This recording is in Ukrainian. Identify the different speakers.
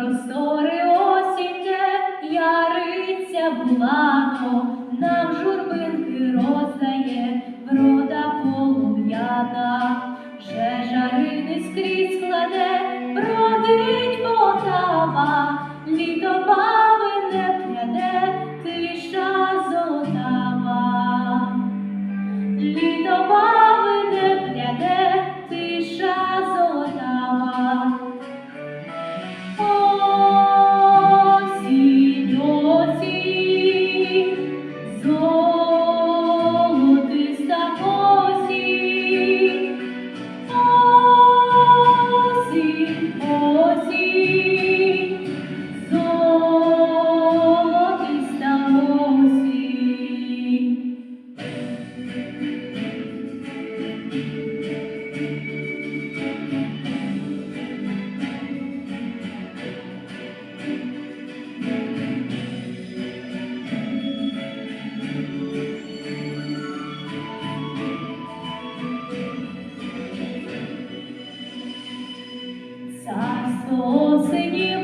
Speaker 1: Простори осіння, яриця, блато, нам журбинки роздають. your body. seguir.